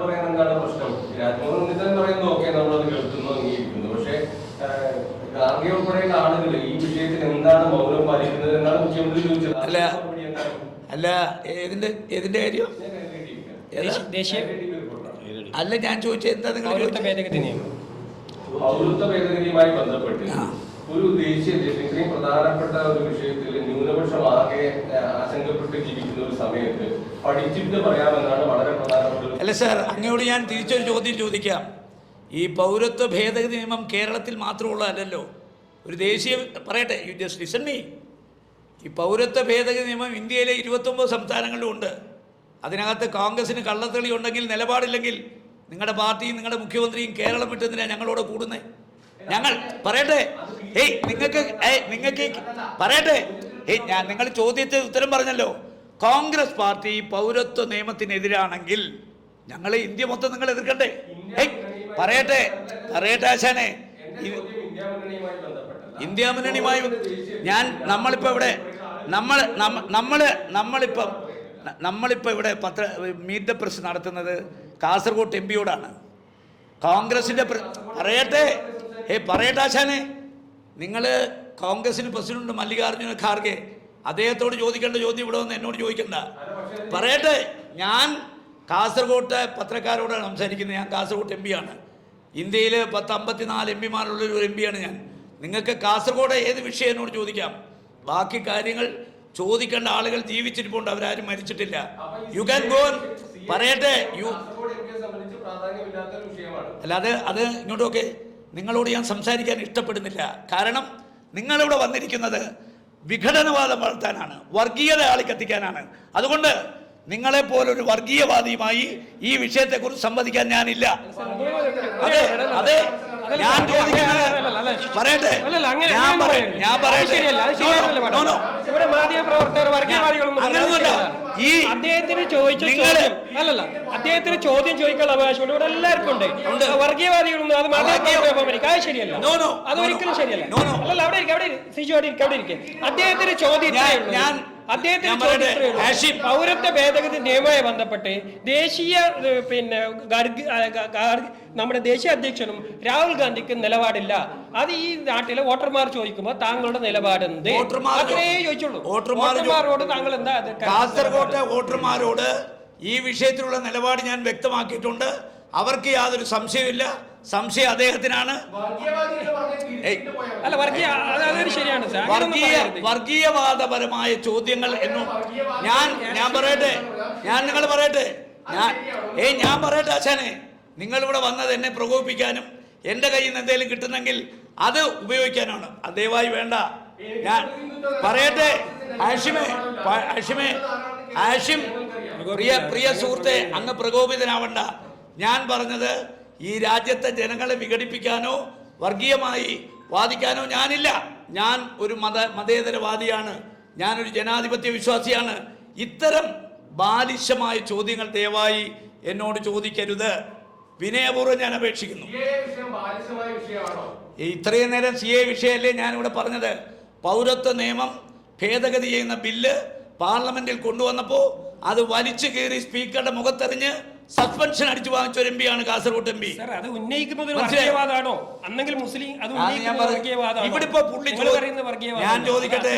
പറയാൻ എന്താണ് പ്രശ്നം? രാജ്മോഹൻ ഉണ്ണിത്താൻ പറയുന്നു ഓക്കെ നമ്മളത് കേൾക്കുന്നു അംഗീകരിക്കുന്നു. പക്ഷേ ഗാന്ധി ഉൾപ്പെടെയുള്ള ആളുകൾ ഈ വിഷയത്തിൽ എന്താണ് മൗനം പാലിക്കുന്നത് എന്നാണ് മുഖ്യമന്ത്രി ചോദിച്ചത്. അല്ല. അല്ല ഏതിന്റെ ഏതിന്റെ കാര്യം. അല്ല ഞാൻ ചോദിച്ചത് എന്താ നിങ്ങൾ പൗരത്വ ഭേദഗതിയുമായി ബന്ധപ്പെട്ട് ഒരു ദേശീയ പ്രധാനപ്പെട്ട ഒരു വിഷയത്തിൽ ന്യൂനപക്ഷം ആകെ ആ, ആശങ്കപ്പെട്ട് ജീവിക്കുന്ന ഒരു സമയത്ത്. പഠിച്ചിട്ട് പറയാമെന്നാണ് വളരെ അല്ല സാർ അങ്ങയോട് ഞാൻ തിരിച്ചൊരു ചോദ്യം ചോദിക്കാം. ഈ പൗരത്വ ഭേദഗതി നിയമം കേരളത്തിൽ മാത്രമുള്ളതല്ലല്ലോ. ഒരു ദേശീയ പറയട്ടെ യു ജസ്റ്റ് ലിസൺ മീ ഈ പൗരത്വ ഭേദഗതി നിയമം ഇന്ത്യയിലെ ഇരുപത്തൊമ്പത് സംസ്ഥാനങ്ങളിലും ഉണ്ട്. അതിനകത്ത് കോൺഗ്രസിന് കള്ളത്തെളി ഉണ്ടെങ്കിൽ നിലപാടില്ലെങ്കിൽ നിങ്ങളുടെ പാർട്ടിയും നിങ്ങളുടെ മുഖ്യമന്ത്രിയും കേരളം വിട്ടതിനാണ് ഞങ്ങളോട് കൂടുന്നത് ഞങ്ങൾ പറയട്ടെ. ഏയ് നിങ്ങൾക്ക് ഏയ് നിങ്ങൾക്ക് പറയട്ടെ. ഏയ് ഞാൻ നിങ്ങൾ ചോദ്യത്തിന് ഉത്തരം പറഞ്ഞല്ലോ. കോൺഗ്രസ് പാർട്ടി പൗരത്വ നിയമത്തിനെതിരാണെങ്കിൽ ഞങ്ങൾ ഇന്ത്യ മൊത്തം നിങ്ങൾ എതിർക്കട്ടെ പറയട്ടെ പറയട്ടെ ആശാനെ. ഇന്ത്യ മുന്നണിയുമായി ഞാൻ നമ്മളിപ്പോൾ ഇവിടെ നമ്മൾ നമ്മൾ നമ്മൾ നമ്മളിപ്പം നമ്മളിപ്പോ നമ്മളിപ്പോൾ ഇവിടെ പത്ര മീറ്റ് ദ പ്രസ് നടത്തുന്നത് കാസർഗോഡ് എം പിയോടാണ്. കോൺഗ്രസിന്റെ പ്ര- പറയട്ടെ. ഏ പറയട്ടെ ആശാനെ. നിങ്ങൾ കോൺഗ്രസിന് പ്രസിഡന്റ് മല്ലികാർജുന ഖാർഗെ അദ്ദേഹത്തോട് ചോദിക്കേണ്ട ചോദ്യം ഇവിടെ വന്ന് എന്നോട് ചോദിക്കണ്ട. പറയട്ടെ ഞാൻ കാസർഗോട്ട് പത്രക്കാരോടാണ് സംസാരിക്കുന്നത്. ഞാൻ കാസർഗോട്ട് എം പിയാണ് ഇന്ത്യയിൽ പത്ത് അമ്പത്തിനാല് എം പിമാരുള്ള ഒരു എം പിയാണ് ഞാൻ. നിങ്ങൾക്ക് കാസർഗോഡ് ഏത് വിഷയം എന്നോട് ചോദിക്കാം? ബാക്കി കാര്യങ്ങൾ ചോദിക്കേണ്ട ആളുകൾ ജീവിച്ചിരിപ്പുണ്ട്. അവരാരും മരിച്ചിട്ടില്ല. യു ക്യാൻ ഗോ പറയട്ടെ യു അല്ല അത് അത് ഇങ്ങോട്ടൊക്കെ. നിങ്ങളോട് ഞാൻ സംസാരിക്കാൻ ഇഷ്ടപ്പെടുന്നില്ല. കാരണം നിങ്ങളിവിടെ വന്നിരിക്കുന്നത് വിഘടനവാദം വളർത്താനാണ് വർഗീയത ആളിക്കത്തിക്കാനാണ്. അതുകൊണ്ട് നിങ്ങളെ പോലൊരു വർഗീയവാദിയുമായി ഈ വിഷയത്തെക്കുറിച്ച് സംവദിക്കാൻ ഞാനില്ല. അതെ അതെ ഞാൻ ചോദിക്കുന്നത് പറയട്ടെ? ഞാൻ പറയട്ടെ? ഞാൻ പറയട്ടെ? അങ്ങനെയൊന്നുമല്ല. ഈ- അദ്ദേഹത്തിന് ചോദിച്ച ചോദ്യം അല്ലല്ല അദ്ദേഹത്തിന് ചോദ്യം ചോദിക്കാനുള്ള അവകാശമുണ്ട് ഇവിടെ എല്ലാവർക്കും ഉണ്ട്. വർഗീയവാദികളൊന്നും അത് മാധ്യമപ്രവർത്തകർ അത് ശരിയല്ല. അതൊരിക്കലും ശരിയല്ല. അല്ലല്ല അവിടെ ഇരിക്കും അവിടെ ഇരിക്ക്. സിജു അവിടെ ഇരിക്കും അവിടെ ഇരിക്കും. അദ്ദേഹത്തിന് ചോദ്യം ഞാൻ- അദ്ദേഹത്തിന്. പൗരത്വ ഭേദഗതി നിയമവുമായി ബന്ധപ്പെട്ട് ദേശീയ പിന്നെ ഗാർഗ്- നമ്മുടെ ദേശീയ അധ്യക്ഷനും രാഹുൽ ഗാന്ധിക്ക് നിലപാടില്ല. അത് ഈ നാട്ടിലെ വോട്ടർമാർ ചോദിക്കുമ്പോൾ താങ്കളുടെ നിലപാട് എന്ത് വോട്ടർമാർ അത്രേ ചോദിച്ചുള്ളൂ. വോട്ടർമാരോട് താങ്കൾ എന്താ അത് കാസർകോട്ടെ വോട്ടർമാരോട് ഈ വിഷയത്തിലുള്ള നിലപാട് ഞാൻ വ്യക്തമാക്കിയിട്ടുണ്ട്. അവർക്ക് യാതൊരു സംശയമില്ല സംശയം അദ്ദേഹത്തിനാണ്. അല്ല വർഗീയ ശരിയാണ്. വർഗീയ വർഗീയവാദപരമായ ചോദ്യങ്ങൾ എന്നു ഞാൻ ഞാൻ പറയട്ടെ ഞാൻ നിങ്ങൾ പറയട്ടെ. ഞാൻ ഏയ് ഞാൻ പറയട്ടെ അച്ഛനെ. നിങ്ങളിവിടെ വന്നത് എന്നെ പ്രകോപിപ്പിക്കാനും എന്റെ കയ്യിൽ നിന്ന് എന്തെങ്കിലും കിട്ടുന്നെങ്കിൽ അത് ഉപയോഗിക്കാനാണ്. ദയവായി വേണ്ട. ഞാൻ പറയട്ടെ. ആഷിമേ ആഷിമേ ആഷിം പ്രിയ പ്രിയ സുഹൃത്തെ അങ്ങ് പ്രകോപിതനാവണ്ട. ഞാൻ പറഞ്ഞത് ഈ രാജ്യത്തെ ജനങ്ങളെ വിഘടിപ്പിക്കാനോ വർഗീയമായി വാദിക്കാനോ ഞാനില്ല. ഞാൻ ഒരു മത മതേതരവാദിയാണ്. ഞാനൊരു ജനാധിപത്യ വിശ്വാസിയാണ്. ഇത്തരം ബാലിശമായ ചോദ്യങ്ങൾ ദയവായി എന്നോട് ചോദിക്കരുത്. വിനയപൂർവം ഞാൻ അപേക്ഷിക്കുന്നു. ഇത്രയും നേരം സി എ വിഷയമല്ലേ ഞാനിവിടെ പറഞ്ഞത്? പൗരത്വ നിയമം ഭേദഗതി ചെയ്യുന്ന ബില്ല് പാർലമെന്റിൽ കൊണ്ടുവന്നപ്പോൾ അത് വലിച്ചു കീറി സ്പീക്കറുടെ മുഖത്തെറിഞ്ഞ് സസ്പെൻഷൻ അടിച്ചു വാങ്ങിച്ച ഒരു എം പി ആണ് കാസർഗോഡ് എം പി. അത് ഉന്നയിക്കുന്നത് ഒരു വർഗീയവാദാണോ അന്നെങ്കിൽ മുസ്ലിം അത്. ഇവിടെ ഇപ്പൊ പുള്ളി ഞാൻ ചോദിക്കട്ടെ?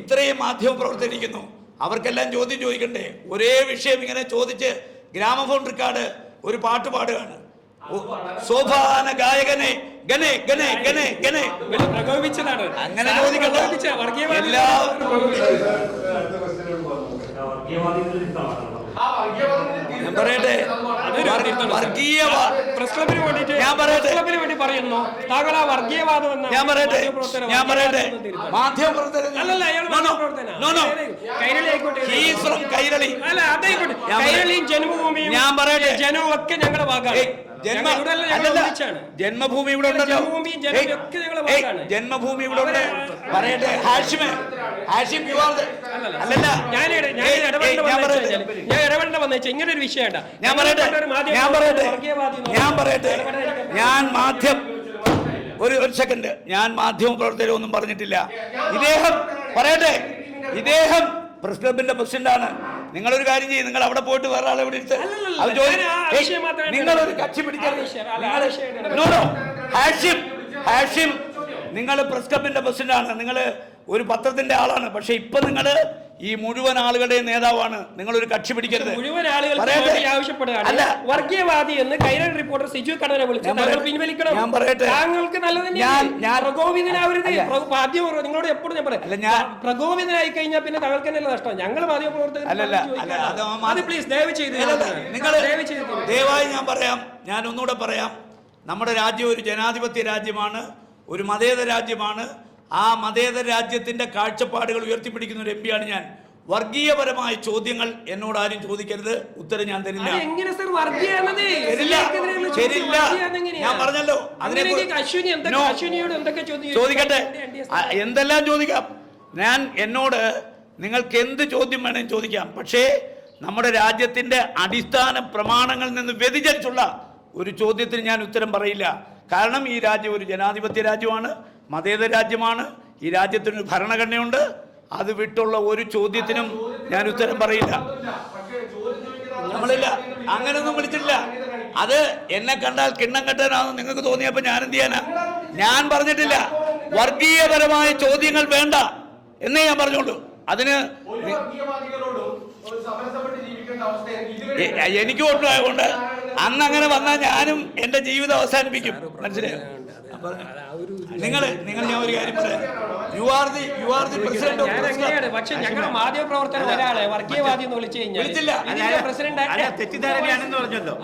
ഇത്രയും മാധ്യമ പ്രവർത്തിക്കുന്നു അവർക്കെല്ലാം ചോദ്യം ചോദിക്കണ്ടേ? ഒരേ വിഷയം ഇങ്ങനെ ചോദിച്ച് ഗ്രാമഫോൺ റെക്കാർഡ് ഒരു പാട്ട് പാടുകയാണ്. സോഭാന ഗായകനെ ഗനെ ഗനെ ഗനെ ഗനെ. പ്രകോപിച്ചതാണ് അങ്ങനെ എല്ലാ ആ വർഗീയവാദികൾ ഞാൻ പറയട്ടെ. പറയുന്നു. താങ്കൾ ആ വർഗീയവാദം എന്ന ഞാൻ പറയട്ടെ. ഞാൻ പറയട്ടെ. അല്ലല്ല. കൈരളി അല്ല അതായിക്കോട്ടെ ഞാൻ പറ- കൈരളിയും ജന്മഭൂമിയും ഞാൻ പറയട്ടെ. ജനവും ഒക്കെ ഞങ്ങളുടെ ഭാഗമാണ്. ജന്മഭൂമി ഇവിടെ ഉണ്ടല്ലോ. ജന്മഭൂമി ഇവിടെ ഉണ്ട്. പറയട്ടെ ഹാഷിമേ. ഹാഷിം യു ആർ അല്ലല്ല. ഞാൻ ഞാൻ ഇടപെടേണ്ട വന്നു വെച്ചാൽ ഇങ്ങനെ ഒരു വിഷയം ഞാൻ പറയട്ടെ. ഞാൻ പറയട്ടെ. ഞാൻ പറയട്ടെ. ഞാൻ മാധ്യമ ഒരു ഒരു സെക്കൻഡ് ഞാൻ മാധ്യമ പ്രവർത്തകരൊന്നും പറഞ്ഞിട്ടില്ല. ഇദ്ദേഹം പറയട്ടെ. ഇദ്ദേഹം പ്രസ് ക്ലബിന്റെ പ്രസിഡന്റാണ് നിങ്ങളൊരു കാര്യം ചെയ്യും. നിങ്ങൾ അവിടെ പോയിട്ട് വേറെ ആളെ. അല്ലല്ലല്ല, അത് ചോദി- ഞാൻ ആ ഏയ്, വിഷയം മാത്രമേ നിങ്ങളൊരു. കക്ഷി നിങ്ങൾ no. ഹാഷിം ഹാഷിം നിങ്ങൾ പ്രസ് ക്ലബിന്റെ പ്രസിഡന്റാണ് നിങ്ങൾ ഒരു പത്രത്തിന്റെ ആളാണ്. പക്ഷെ ഇപ്പൊ നിങ്ങൾ ഈ മുഴുവൻ ആളുകളുടെയും നേതാവാണ്. നിങ്ങൾ ഒരു കക്ഷി പിടിക്കരുത്. മുഴുവൻ വേണ്ടി ആവശ്യപ്പെടുകയാണ്. വർഗീയവാദി എന്ന് റിപ്പോർട്ടർ സിജു വിളിച്ചു താങ്കൾ പിൻവലിക്കണം. ഞാൻ പറയട്ടെ. താങ്കൾക്ക് നല്ലത് ഞാൻ- പ്രകോപിതനാവരുത്. നിങ്ങളോട് എപ്പോഴും ഞാൻ പറയാം. പ്രകോപിതനായി കഴിഞ്ഞാൽ പിന്നെ താങ്കൾക്ക് തന്നെ നഷ്ടം? ഞങ്ങൾ മാധ്യമ പ്രവർത്തകർ പ്ലീസ് ദയവ് ചെയ്ത് നിങ്ങൾ ദയവ് ചെയ്ത് ദയവായി ഞാൻ പറയാം. ഞാൻ ഒന്നുകൂടെ പറയാം. നമ്മുടെ രാജ്യം ഒരു ജനാധിപത്യ രാജ്യമാണ്. ഒരു മതേതര രാജ്യമാണ്. ആ മതേതര രാജ്യത്തിന്റെ കാഴ്ചപ്പാടുകൾ ഉയർത്തിപ്പിടിക്കുന്ന ഒരു എം പിയാണ് ഞാൻ. വർഗീയപരമായ ചോദ്യങ്ങൾ എന്നോട് ആരും ചോദിക്കരുത്. ഉത്തരം ഞാൻ തരില്ല. തരില്ല? ഞാൻ പറഞ്ഞല്ലോ. അതിനെ ചോദിക്കട്ടെ. എന്തെല്ലാം ചോദിക്കാം? ഞാൻ എന്നോട് നിങ്ങൾക്ക് എന്ത് ചോദ്യം വേണമെങ്കിലും ചോദിക്കാം. പക്ഷേ നമ്മുടെ രാജ്യത്തിന്റെ അടിസ്ഥാന പ്രമാണങ്ങളിൽ നിന്ന് വ്യതിചലിച്ചുള്ള ഒരു ചോദ്യത്തിന് ഞാൻ ഉത്തരം പറയില്ല. കാരണം ഈ രാജ്യം ഒരു ജനാധിപത്യ രാജ്യമാണ് മതേതര രാജ്യമാണ്. ഈ രാജ്യത്തിനൊരു ഭരണഘടനയുണ്ട്. അത് വിട്ടുള്ള ഒരു ചോദ്യത്തിനും ഞാൻ ഉത്തരം പറയില്ല. നമ്മളില്ല. അങ്ങനെയൊന്നും വിളിച്ചിട്ടില്ല. അത് എന്നെ കണ്ടാൽ കിണ്ണം കെട്ടാനാണെന്ന് നിങ്ങൾക്ക് തോന്നിയപ്പോൾ ഞാൻ എന്ത് ചെയ്യാനാ? ഞാൻ പറഞ്ഞിട്ടില്ല. വർഗീയപരമായ ചോദ്യങ്ങൾ വേണ്ട എന്നേ ഞാൻ പറഞ്ഞോളൂ അതിന് എനിക്ക് ഇതുവരെ അന്ന് അങ്ങനെ വന്നാൽ ഞാനും എന്റെ ജീവിതം അവസാനിപ്പിക്കും. മനസ്സിലായോ? നിങ്ങൾ നിങ്ങൾ ഞാൻ ഒരു കാര്യം പറയാം. You are the you are the president പക്ഷെ ഞങ്ങളുടെ മാധ്യമ പ്രവർത്തകർ ഒരാളെ വർഗീയവാദി എന്ന് വിളിച്ചു കഴിഞ്ഞാൽ പ്രസിഡന്റ് അല്ല തെറ്റിദ്ധാരണയാണെന്ന് പറഞ്ഞല്ലോ.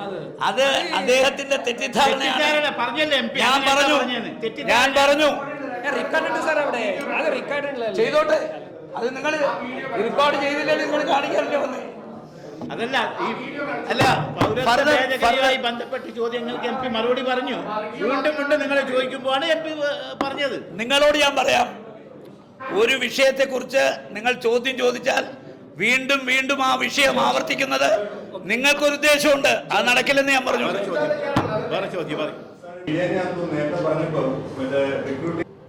അത് അദ്ദേഹത്തിന്റെ തെറ്റിദ്ധാരണയാണ്. തെറ്റിദ്ധാരണ പറഞ്ഞല്ലേ ഞാൻ പറഞ്ഞു. ഞാൻ പറഞ്ഞു. റിക്കാർഡ് സാർ അവിടെ. അത് റിക്കാർഡ് ചെയ്തോട്ടെ. അത് നിങ്ങൾ റെക്കോർഡ് ചെയ്തില്ലേ നിങ്ങൾ കാണിക്കാറില്ല വന്ന്? അതല്ല ഈ അല്ല പൗരത്വമായി ബന്ധപ്പെട്ട് ചോദ്യങ്ങൾക്ക് എം പി മറുപടി പറഞ്ഞു. വീണ്ടും വീണ്ടും നിങ്ങൾ ചോദിക്കുമ്പോഴാണ് എം പി പറഞ്ഞത്. നിങ്ങളോട് ഞാൻ പറയാം ഒരു വിഷയത്തെക്കുറിച്ച് നിങ്ങൾ ചോദ്യം ചോദിച്ചാൽ വീണ്ടും വീണ്ടും ആ വിഷയം ആവർത്തിക്കുന്നത് നിങ്ങൾക്കൊരു ഉദ്ദേശമുണ്ട്. അത് നടക്കില്ലെന്ന് ഞാൻ പറഞ്ഞു.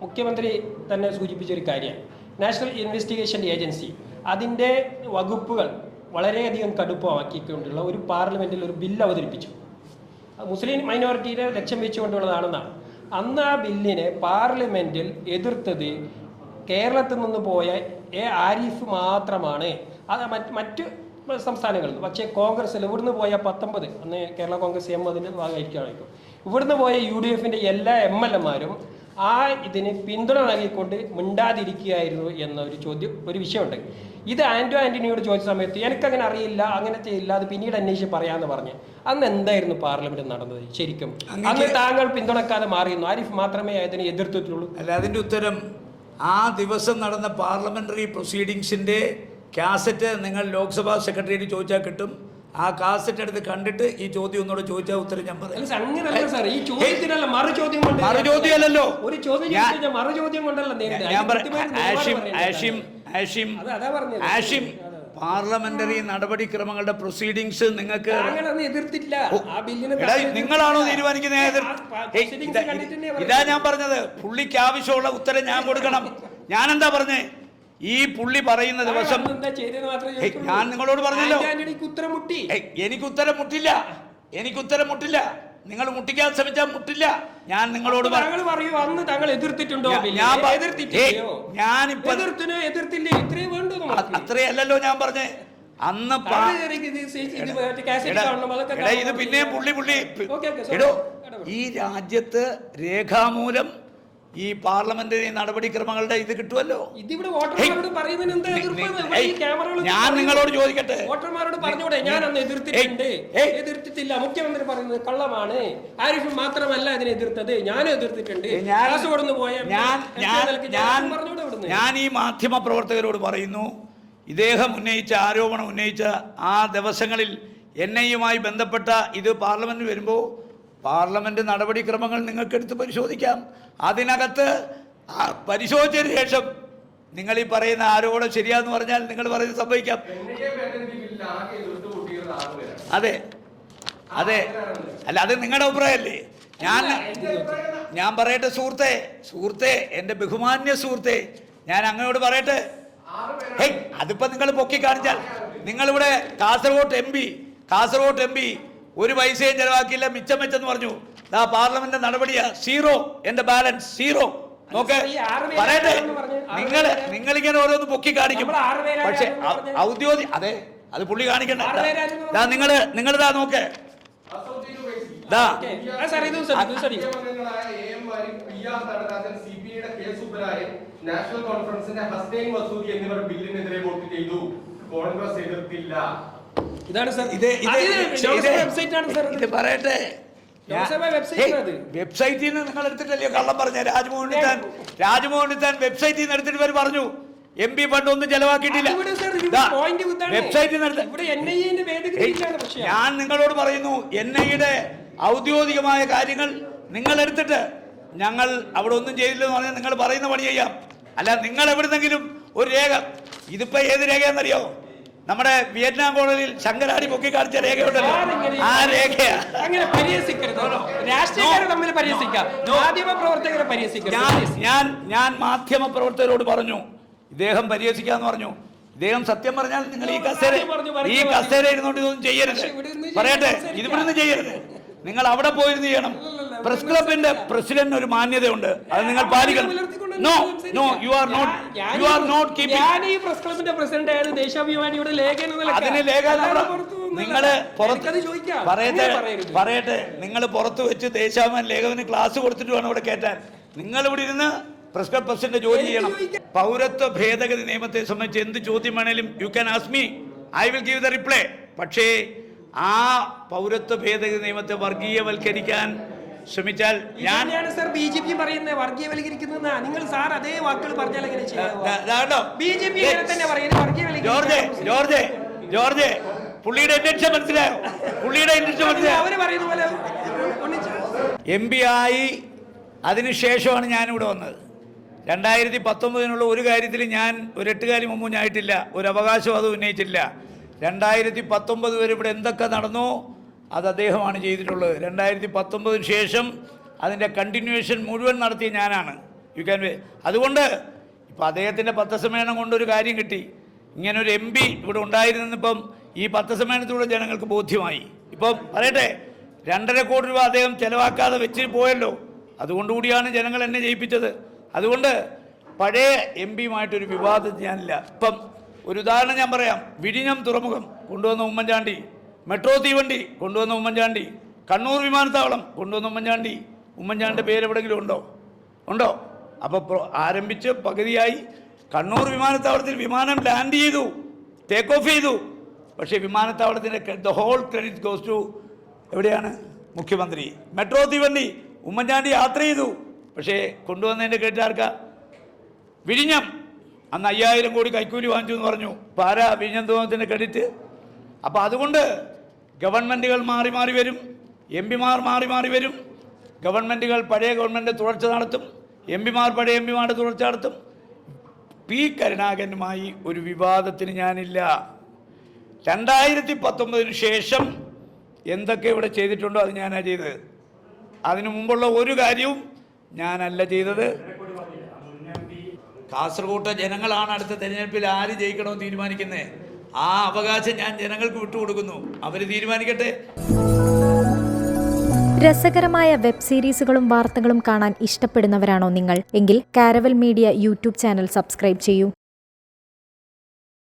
മുഖ്യമന്ത്രി തന്നെ സൂചിപ്പിച്ച ഒരു കാര്യം. നാഷണൽ ഇൻവെസ്റ്റിഗേഷൻ ഏജൻസി അതിന്റെ വകുപ്പുകൾ വളരെയധികം കടുപ്പമാക്കിക്കൊണ്ടുള്ള ഒരു പാർലമെന്റിൽ ഒരു ബില്ല് അവതരിപ്പിച്ചു. മുസ്ലിം മൈനോറിറ്റിയെ ലക്ഷ്യം വെച്ചുകൊണ്ടുള്ളതാണെന്നാണ്. അന്ന് ആ ബില്ലിനെ പാർലമെന്റിൽ എതിർത്തത് കേരളത്തിൽ നിന്ന് പോയ എ ആരിഫ് മാത്രമാണ്. അത് മറ്റ് സംസ്ഥാനങ്ങളിൽ പക്ഷേ കോൺഗ്രസ്സിൽ ഇവിടുന്ന് പോയ പത്തൊമ്പത് അന്ന് കേരള കോൺഗ്രസ് എം അതിന്റെ ഭാഗമായിരിക്കും. ഇവിടുന്ന് പോയ യു ഡി എഫിന്റെ എല്ലാ എം എൽ എമാരും ആ ഇതിന് പിന്തുണ നൽകിക്കൊണ്ട് മിണ്ടാതിരിക്കുകയായിരുന്നു എന്ന ഒരു ചോദ്യം ഒരു വിഷയമുണ്ട്. ഇത് ആന്റോ ആന്റണിയോട് ചോദിച്ച സമയത്ത് എനിക്കങ്ങനെ അറിയില്ല അങ്ങനെ ചെയ്യില്ല അത് പിന്നീട് അന്വേഷിച്ച് പറയാമെന്ന് പറഞ്ഞ്. അന്ന് എന്തായിരുന്നു പാർലമെന്റ് നടന്നത് ശരിക്കും? അന്ന് താങ്കൾ പിന്തുണക്കാതെ മാറിയിരുന്നു. ആരിഫ് മാത്രമേ അതിനെ എതിർത്തിട്ടുള്ളൂ. അല്ല അതിന്റെ ഉത്തരം ആ ദിവസം നടന്ന പാർലമെന്ററി പ്രൊസീഡിങ്സിന്റെ കാസറ്റ് നിങ്ങൾ ലോക്സഭാ സെക്രട്ടറിയേറ്റ് ചോദിച്ചാൽ കിട്ടും. ആ കാസറ്റ് എടുത്ത് കണ്ടിട്ട് ഈ ചോദ്യം ഒന്നുകൂടെ ചോദിച്ചാൽ ഉത്തരം ഞാൻ പറയാം. മറു ചോദ്യം ഒരു ചോദ്യം ഞാൻ- മറു ചോദ്യം കൊണ്ടല്ല പറയാം ആഷിം ആഷിം പാർലമെന്ററി നടപടിക്രമങ്ങളുടെ പ്രൊസീഡിങ്സ് നിങ്ങൾക്ക് എതിർത്തില്ല നിങ്ങളാണോ. തീരുമാനിക്കുന്നത് ഇതാ-. ഞാൻ പറഞ്ഞത്. പുള്ളിക്ക് ആവശ്യമുള്ള ഉത്തരം ഞാൻ കൊടുക്കണം. ഞാൻ എന്താ പറഞ്ഞേ? ഈ പുള്ളി പറയുന്ന ദിവസം. ഞാൻ നിങ്ങളോട് പറഞ്ഞല്ലോ. എനിക്ക് ഉത്തരം മുട്ടില്ല എനിക്ക് ഉത്തരം മുട്ടില്ല. നിങ്ങൾ മുട്ടിക്കാൻ ശ്രമിച്ചാൽ മുട്ടില്ല. ഞാൻ നിങ്ങളോട് പറയൂ അന്ന് താങ്കൾ എതിർത്തിട്ടുണ്ടോ ഞാൻ- ഞാനിപ്പോ എതിർത്തില്ലേ? ഇത്രയും വേണ്ടു അത്രയല്ലല്ലോ ഞാൻ പറഞ്ഞേ. അന്ന് ഇത്. പിന്നെയും പുള്ളി പുള്ളി എടോ ഈ രാജ്യത്ത് രേഖാമൂലം ഈ പാർലമെന്ററി നടപടിക്രമങ്ങളുടെ ഇത് കിട്ടുമല്ലോ ഇതിവിടെ വോട്ടർമാരോട് പറയുന്നതിന് ഞാൻ നിങ്ങളോട് ചോദിക്കട്ടെ? വോട്ടർമാരോട് പറഞ്ഞൂടെ ഞാൻ അന്ന് എതിർത്തിട്ടുണ്ട്. എതിർത്തിട്ടില്ല. മുഖ്യമന്ത്രി പറയുന്നത് കള്ളമാണ്. ആരിഫ് മാത്രമല്ല അതിനെ എതിർത്തത്. ഞാനും എതിർത്തിട്ടുണ്ട്. ഞാൻ ഈ മാധ്യമ പ്രവർത്തകരോട് പറയുന്നു ഇദ്ദേഹം ഉന്നയിച്ച ആരോപണം ഉന്നയിച്ച ആ ദിവസങ്ങളിൽ എൻ ഐയുമായി ബന്ധപ്പെട്ട ഇത് പാർലമെന്റിൽ വരുമ്പോൾ പാർലമെന്റ് നടപടിക്രമങ്ങൾ നിങ്ങൾക്ക് എടുത്ത് പരിശോധിക്കാം. അതിനകത്ത് പരിശോധിച്ചതിന് ശേഷം നിങ്ങൾ ഈ പറയുന്ന ആരോപണം ശരിയാന്ന് പറഞ്ഞാൽ നിങ്ങൾ പറയുന്നത് സംഭവിക്കാം. അതെ. അതെ. അല്ല അത് നിങ്ങളുടെ അഭിപ്രായമല്ലേ? ഞാൻ ഞാൻ പറയട്ടെ സുഹൃത്തെ. സുഹൃത്തെ എന്റെ ബഹുമാന്യ സുഹൃത്തെ ഞാൻ അങ്ങനോട് പറയട്ടെ. ഹേയ് അതിപ്പോ നിങ്ങൾ പൊക്കി കാണിച്ചാൽ നിങ്ങളിവിടെ Kasaragod M P Kasaragod M P ഒരു പൈസയും ചെലവാക്കിയില്ല മിച്ചം വെച്ചെന്ന് പറഞ്ഞു. ആ പാർലമെന്റ് നടപടിയാ. സീറോ എന്റെ ബാലൻസ് സീറോ നോക്ക് പറയട്ടെ. എന്ന് പറഞ്ഞ്? ആറ് നിങ്ങൾ ഇങ്ങനെ നിങ്ങളിങ്ങനെ ഓരോന്ന് പൊക്കി കാണിക്കും. പക്ഷെ ഔദ്യോഗിക അതെ അത് പുള്ളി കാണിക്കണ്ട. ദാ പേരാണ് എന്ന് ദാ നിങ്ങൾ നിങ്ങളിതാ നോക്ക്. ദാ. നാഷണൽ കോൺഫറൻസിന്റെ ഹസ്തേൻ മസൂദി എന്നിവർ ബില്ലിനെതിരെ വോട്ട് ചെയ്തു. കോൺഗ്രസ് എതിർത്തില്ല ഇതാണ് സർ ഇത് ഇത് ഇത് വെബ്സൈറ്റ് ആണ് സാർ. ഇത് പറയട്ടെ. വെബ്സൈറ്റിൽ നിന്ന് നിങ്ങൾ എടുത്തിട്ടല്ലയോ കള്ളം പറഞ്ഞ? രാജ്മോഹൻ താൻ രാജ്മോഹൻ താൻ വെബ്സൈറ്റിൽ നിന്ന് എടുത്തിട്ട് പേര് പറഞ്ഞു. എം പി ഫണ്ട് ഒന്നും ചെലവാക്കിയിട്ടില്ല. വെബ്സൈറ്റിൽ നിന്ന് ഞാൻ നിങ്ങളോട് പറയുന്നു എൻ ഐയുടെ ഔദ്യോഗികമായ കാര്യങ്ങൾ നിങ്ങൾ എടുത്തിട്ട് ഞങ്ങൾ അവിടെ ഒന്നും ചെയ്തില്ലെന്ന് പറഞ്ഞാൽ നിങ്ങൾ പറയുന്ന പണി ചെയ്യാം. അല്ല നിങ്ങൾ എവിടുന്നെങ്കിലും ഒരു രേഖ ഇതിപ്പോ ഏത് രേഖയെന്നറിയോ നമ്മുടെ വിയറ്റ്നാം കോളനിയിൽ ശങ്കരാടി പൊക്കി കാണിച്ച രേഖയുണ്ടല്ലോ. ആ രേഖയാ. അങ്ങനെ പരിഹസിക്കരുത്? രാഷ്ട്രീയക്കാരെ തമ്മിൽ പരിഹസിക്കാം. മാധ്യമ പ്രവർത്തകരെ ഞാൻ ഞാൻ മാധ്യമ പ്രവർത്തകരോട് പറഞ്ഞു. ഇദ്ദേഹം പരിഹസിക്കാന്ന് പറഞ്ഞു. ഇദ്ദേഹം സത്യം പറഞ്ഞാൽ നിങ്ങൾ ഈ കസേര ഈ കസേര ഇരുന്നോണ്ട് ഇതൊന്നും ചെയ്യരുത്. പറയട്ടെ? ഇതിവിടുന്ന് ചെയ്യരുത്. നിങ്ങൾ അവിടെ പോയിരുന്ന് ചെയ്യണം. പ്രസ് ക്ലബിന്റെ പ്രസിഡന്റിന് ഒരു മാന്യതയുണ്ട്. അത് നിങ്ങൾ പാലിക്കണം. No no you are not you are not ഞാൻ കീപ്പിംഗ് ഈ പ്രസ് ക്ലബിന്റെ പ്രസിഡന്റ് ആയത് ദേശാഭിമാനിയുടെ ലേഖന നിലയ്ക്കാ. അതിന് ലേഖ അല്ലാതെ പുറത്ത് ഒന്നുമല്ല. നിങ്ങൾ പുറത്ത് പറയട്ടെ പറയട്ടെ നിങ്ങൾ പുറത്ത് വെച്ച് ദേശാഭിമാൻ ലേഖകന് ക്ലാസ് കൊടുത്തിട്ട് വേണം ഇവിടെ കേട്ടാൻ നിങ്ങൾ ഇവിടെ ഇരുന്ന് പ്രസ് ക്ലബ് പ്രസിഡന്റ് ജോലി ചെയ്യണം. പൗരത്വ ഭേദഗതി നിയമത്തെ സംബന്ധിച്ച് എന്ത് ചോദ്യം വേണേലും you can ask me I will give the reply പക്ഷേ ആ പൗരത്വ ഭേദഗതി നിയമത്തെ വർഗീയവൽക്കരിക്കാൻ ശ്രമിച്ചാൽ ഞാൻ സർ ബി ജെ പി പറയുന്നത്. വർഗീയവൽക്കരിക്കുന്ന നിങ്ങൾ സാർ അതേ വാക്കുകൾ പറഞ്ഞാൽ എങ്ങനെ ദാ- ദാ കണ്ടോ? ബി ജെ പി തന്നെ പറയുന്നത് ജോർജ് വർഗീയവൽക്കരിക്കുന്ന ജോർജ് ജോർജ് പുള്ളിയുടെ ഇന്റൻഷൻ മനസ്സിലായോ? പുള്ളിയുടെ ഇന്റൻഷൻ മനസ്സിലായോ? അവർ പറയുന്ന പോലെ എം പി ആയി അതിനുശേഷമാണ് ഞാനിവിടെ വന്നത്. രണ്ടായിരത്തി പത്തൊമ്പതിനുള്ള ഒരു കാര്യത്തിൽ ഞാൻ ഒരു എട്ടുകാലി മുമ്പ് ഞായിട്ടില്ല ഒരു അവകാശവാദം ഉന്നയിച്ചില്ല രണ്ടായിരത്തി പത്തൊമ്പത് വരെ ഇവിടെ എന്തൊക്കെ നടന്നോ അത് അദ്ദേഹമാണ് ചെയ്തിട്ടുള്ളത്. രണ്ടായിരത്തി പത്തൊമ്പതിന് ശേഷം അതിന്റെ കണ്ടിന്യൂവേഷൻ മുഴുവൻ നടത്തിയ ഞാനാണ്. യു ക്യാൻ അതുകൊണ്ട് ഇപ്പം അദ്ദേഹത്തിന്റെ പത്രസമ്മേളനം കൊണ്ടൊരു കാര്യം കിട്ടി. ഇങ്ങനൊരു എം പി ഇവിടെ ഉണ്ടായിരുന്നിപ്പം ഈ പത്രസമ്മേളനത്തിലൂടെ ജനങ്ങൾക്ക് ബോധ്യമായി. ഇപ്പം പറയട്ടെ രണ്ടര കോടി രൂപ അദ്ദേഹം ചിലവാക്കാതെ വെച്ച് പോയല്ലോ. അതുകൊണ്ടുകൂടിയാണ് ജനങ്ങൾ എന്നെ ജയിപ്പിച്ചത്. അതുകൊണ്ട് പഴയ എം പിയുമായിട്ടൊരു വിവാദം ഞാനില്ല. ഇപ്പം ഒരു ഉദാഹരണം ഞാൻ പറയാം. വിഴിഞ്ഞം തുറമുഖം കൊണ്ടുവന്ന ഉമ്മൻചാണ്ടി. മെട്രോ തീവണ്ടി കൊണ്ടുവന്ന ഉമ്മൻചാണ്ടി. കണ്ണൂർ വിമാനത്താവളം കൊണ്ടുവന്ന ഉമ്മൻചാണ്ടി. ഉമ്മൻചാണ്ടിന്റെ പേര് എവിടെങ്കിലും ഉണ്ടോ? ഉണ്ടോ? അപ്പോൾ ആരംഭിച്ച് പകുതിയായി കണ്ണൂർ വിമാനത്താവളത്തിൽ വിമാനം ലാൻഡ് ചെയ്തു ടേക്ക് ഓഫ് ചെയ്തു. പക്ഷേ വിമാനത്താവളത്തിന്റെ the whole credit goes to എവിടെയാണ്? മുഖ്യമന്ത്രി. മെട്രോ തീവണ്ടി ഉമ്മൻചാണ്ടി യാത്ര ചെയ്തു. പക്ഷേ കൊണ്ടുവന്നതിന്റെ ആർക്കാ? വിഴിഞ്ഞം. അന്ന് അയ്യായിരം കോടി കൈക്കൂലി വാങ്ങിച്ചു എന്ന് പറഞ്ഞു. പാരാ വിഴിഞ്ഞം തോന്നത്തിന്റെ ക്രെഡിറ്റ് അപ്പോൾ അതുകൊണ്ട് ഗവൺമെന്റുകൾ മാറി മാറി വരും. എം പിമാർ മാറി മാറി വരും. ഗവൺമെന്റുകൾ പഴയ ഗവൺമെന്റ് തുടർച്ച നടത്തും. എം പിമാർ പഴയ എം പിമാരുടെ തുടർച്ച നടത്തും. പി കരുണാകരനുമായി ഒരു വിവാദത്തിന് ഞാനില്ല. രണ്ടായിരത്തി പത്തൊമ്പതിന് ശേഷം എന്തൊക്കെ ഇവിടെ ചെയ്തിട്ടുണ്ടോ അത് ഞാനാ ചെയ്തത്. അതിനു മുമ്പുള്ള ഒരു കാര്യവും ഞാനല്ല ചെയ്തത്. കാസർഗോട്ടെ ജനങ്ങളാണ് അടുത്ത തെരഞ്ഞെടുപ്പിൽ ആര് ജയിക്കണമെന്ന് തീരുമാനിക്കുന്നത്? ആ അവകാശം ഞാൻ ജനങ്ങൾക്ക് വിട്ടുകൊടുക്കുന്നു. അവർ തീരുമാനിക്കട്ടെ. രസകരമായ വെബ് സീരീസുകളും വാർത്തകളും കാണാൻ ഇഷ്ടപ്പെടുന്നവരാണോ നിങ്ങൾ? എങ്കിൽ Caravel media YouTube channel subscribe ചെയ്യൂ.